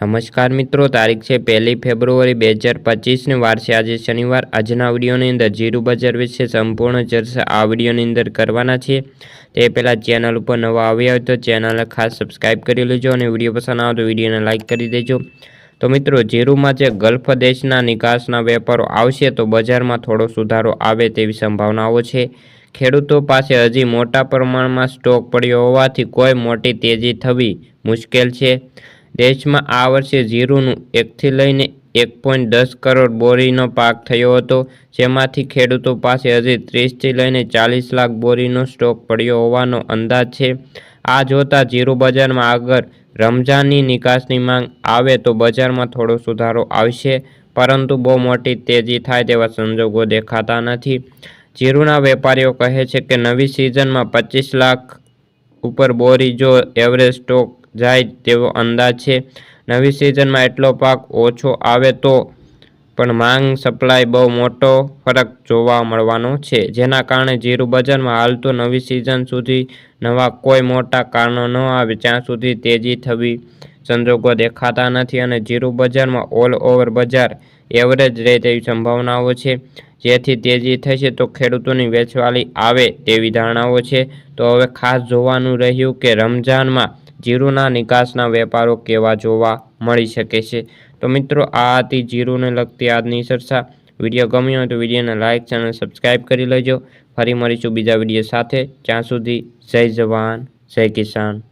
નમસ્કાર મિત્રો, તારીખ છે પહેલી ફેબ્રુઆરી બે હજાર પચીસને. વાર છે આજે શનિવાર. આજના વિડીયોની અંદર જીરું બજાર વિશે સંપૂર્ણ ચર્ચા આ વિડીયોની અંદર કરવાના છીએ. તે પહેલાં ચેનલ ઉપર નવા આવ્યા હોય તો ચેનલ ખાસ સબસ્ક્રાઈબ કરી લેજો અને વીડિયો પસંદ આવે તો વિડીયોને લાઇક કરી દેજો. તો મિત્રો, જીરુમાં જે ગલ્ફ દેશના નિકાસના વેપારો આવશે તો બજારમાં થોડો સુધારો આવે તેવી સંભાવનાઓ છે. ખેડૂતો પાસે હજી મોટા પ્રમાણમાં સ્ટોક પડ્યો હોવાથી કોઈ મોટી તેજી થવી મુશ્કેલ છે. દેશમાં આ વર્ષે જીરુનું એકથી લઈને એક પોઈન્ટ દસ કરોડ બોરીનો પાક થયો હતો, જેમાંથી ખેડૂતો પાસે હજી ત્રીસથી લઈને ચાલીસ લાખ બોરીનો સ્ટોક પડ્યો હોવાનો અંદાજ છે. આ જોતાં જીરું બજારમાં આગળ રમઝાનની નિકાસની માંગ આવે તો બજારમાં થોડો સુધારો આવશે, પરંતુ બહુ મોટી તેજી થાય તેવા સંજોગો દેખાતા નથી. જીરુના વેપારીઓ કહે છે કે નવી સિઝનમાં પચીસ લાખ ઉપર બોરી જો એવરેજ સ્ટોક જાય તેવો અંદાજ છે. નવી સિઝનમાં એટલો પાક ઓછો આવે તો પણ માંગ સપ્લાય બહુ મોટો ફરક જોવા મળવાનો છે. જેના કારણે જીરું બજારમાં હાલ તો નવી સિઝન સુધી નવા કોઈ મોટા કારણો ન આવે. ત્યાં સુધી તેજી થવી સંજોગો દેખાતા નથી અને જીરું બજારમાં ઓલ ઓવર બજાર એવરેજ રહે તેવી સંભાવનાઓ છે. જેથી તેજી થશે તો ખેડૂતોની વેચવાલી આવે તેવી ધારણાઓ છે. તો હવે ખાસ જોવાનું રહ્યું કે રમઝાનમાં જીરુના નિકાસના વેપારો કેવા જોવા મળી શકે છે? તો મિત્રો, આ હતી જીરુને લગતી આજની ચર્ચા. વીડિયો ગમ્યો હોય તો વિડીયોને લાઇક ચેનલ સબસ્ક્રાઈબ કરી લેજો. ફરી મળીશું બીજા વીડિયો સાથે. ત્યાં સુધી જય જવાન, જય કિસાન.